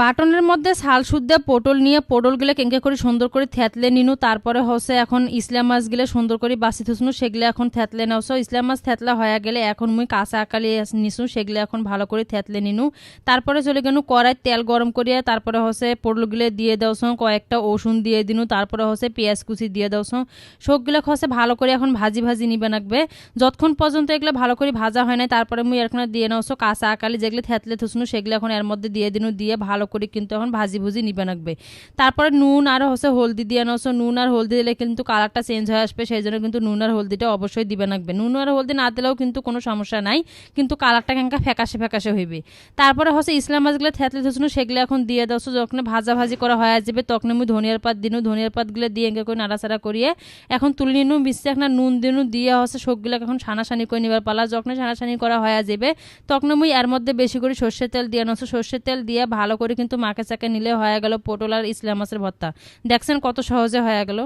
বাটনের মধ্যে শাল শুদ্ধে পটল নিয়ে পটলগুলো কেঙ্কে করে সুন্দর করে থেতলে নিনু, তারপরে হচ্ছে এখন ইসলাম মাছগুলো সুন্দর করে বাসি থুসনু, সেগুলো এখন থেতলে নাওছো ইসলাম মাছ থেতলা হয়ে গেলে এখন মুই কাঁচা আকালি নিছু সেগুলো এখন ভালো করে থেতলে নিনু। তারপরে চলে গেনু কড়াই তেল গরম করিয়ে তারপরে হচ্ছে পটলগুলো দিয়ে দাওছো কয়েকটা ওষুন দিয়ে দিনু, তারপরে হচ্ছে পেঁয়াজ কুচি দিয়ে দাওছো সবগুলো হচ্ছে ভালো করে এখন ভাজি ভাজি নিবে নাকবে যতক্ষণ পর্যন্ত এগুলো ভালো করে ভাজা হয় না তারপরে মুই এখানে দিয়ে নাওছো কাঁচা আকালি যেগুলো থেতলে থুসনু, সেগুলো এখন এর মধ্যে দিয়ে দিনু, দিয়ে ভালো করে কিন্তু এখন ভাজি ভুজি নিবে নাকবে তারপরে নুন আর হচ্ছে হলদি দিয়ে নাওছো নুন আর হলদি দিলে কিন্তু কালারটা চেঞ্জ হয়ে আসবে, সেই জন্য কিন্তু নুন আর হলদিটা অবশ্যই দিবে নাকবে নুন আর হলদি না দিলেও কিন্তু কোনো সমস্যা নাই, কিন্তু কালারটা কেনকা ফ্যাকাশে ফ্যাকাশে হইবে। তারপরে হচ্ছে ইসলাম মাছগুলো থেতলে থুসনু সেগুলো এখন দিয়ে দাওছো যখন ভাজা ভাজি করা হয়ে যাবে তখন আমি ধনিয়ার পাত দিনু, ধনিয়ার পাতগুলো দিয়ে এঙ্গে করে নাড়াচাড়া করিয়ে এখন তুলে নিনু মিশতে এখন নুন দিনু দিয়ে হচ্ছে সবগুলো এখন সানাসানি করে নিবার পালা। যখন সানাসানি করা হয়ে যাবে তখন মুই এর মধ্যে বেশি করে সর্ষের তেল দিয়ে নছো সর্ষের তেল দিয়ে ভালো করে কিন্তু মাকে চাকে নিলে হয়ে গেল পটল আর ইসলাম মাছের ভর্তা। দেখছেন কত সহজে হয়ে গেল?